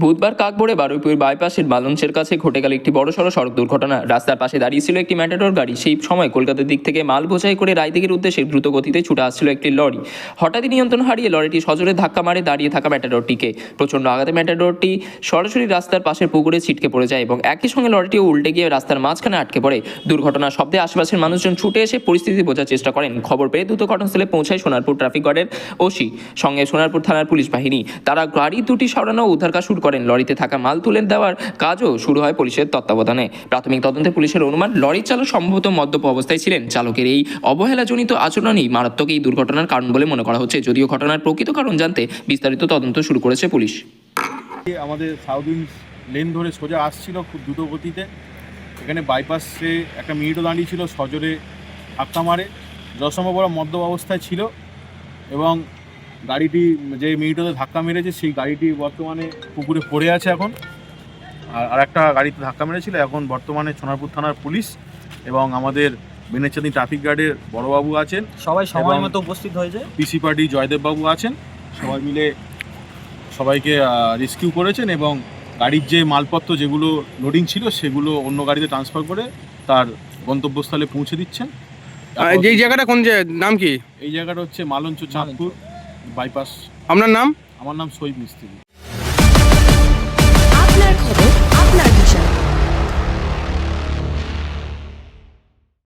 বুধবার কাকবোড়ে বারুইপুর বাইপাসের বালঞ্চের কাছে ঘটে গেল একটি বড়সড় সড়ক দুর্ঘটনা। রাস্তার পাশে দাঁড়িয়ে ছিল একটি ম্যাটাডোর গাড়ি। সেই সময় কলকাতার দিক থেকে মাল বোঝাই করে রায়দিঘির উদ্দেশ্যে দ্রুত গতিতে ছুটে আসছিল একটি লরি। হঠাৎই নিয়ন্ত্রণ হারিয়ে লরিটি সজোরে ধাক্কা মারে দাঁড়িয়ে থাকা ম্যাটাডোরটিকে প্রচণ্ড আঘাতে ম্যাটাডোরটি সরাসরি রাস্তার পাশের পুকুরে ছিটকে পড়ে যায় এবং একই সঙ্গে লরিটিও উল্টে গিয়ে রাস্তার মাঝখানে আটকে পড়ে। দুর্ঘটনার শব্দে আশেপাশের মানুষজন ছুটে এসে পরিস্থিতি বোঝার চেষ্টা করেন। খবর পেয়ে দ্রুত ঘটনাস্থলে পৌঁছায় সোনারপুর ট্রাফিক গার্ডের ওসি। সঙ্গে সোনারপুর থানার পুলিশ বাহিনী। তারা গাড়ি দুটি সরানো উদ্ধার কাজ শুরু করেন। লরিতে থাকা মাল তুলে দেওয়ার কাজও শুরু হয় পুলিশের তত্ত্বাবধানে। প্রাথমিক তদন্তে পুলিশের অনুমান লরির চালক সম্ভবত মদ্যপ অবস্থায় ছিলেন। চালকের এই অবহেলাজনিত আচরণই মারাত্মক এই দুর্ঘটনার কারণ বলে মনে করা হচ্ছে। যদিও ঘটনার প্রকৃত কারণ জানতে বিস্তারিত তদন্ত শুরু করেছে পুলিশ। আমাদের সাউদিন লেন ধরে সোজা আসছিল খুব দ্রুত গতিতে এখানে বাইপাসে একটা মিনিটও দাঁড়িয়ে ছিল সজোরে ধাক্কা মারে। যশম্ভব ওরা মদ্য অবস্থায় ছিল এবং গাড়িটি যে মিনিটতে ধাক্কা মেরেছে সেই গাড়িটি বর্তমানে পুকুরে পড়ে আছে এখন। আর একটা গাড়িতে ধাক্কা মেরেছিল এখন বর্তমানে সোনারপুর থানার পুলিশ এবং আমাদের বেনেচাঁদি ট্রাফিক গার্ডের বড়বাবু আছেন সবাই সময় মতো উপস্থিত হয়েছে। পিসি পার্টি জয়দেববাবু আছেন। সবাই মিলে সবাইকে রেস্কিউ করেছেন এবং গাড়ির যে মালপত্র যেগুলো লোডিং ছিল সেগুলো অন্য গাড়িতে ট্রান্সফার করে তার গন্তব্যস্থলে পৌঁছে দিচ্ছেন। যেই জায়গাটা কোন যে নাম কি? এই জায়গাটা হচ্ছে মালঞ্চ চাঁদপুর। বাইপাস আপনার নাম? আমার নাম সৈব মিস্ত্রি।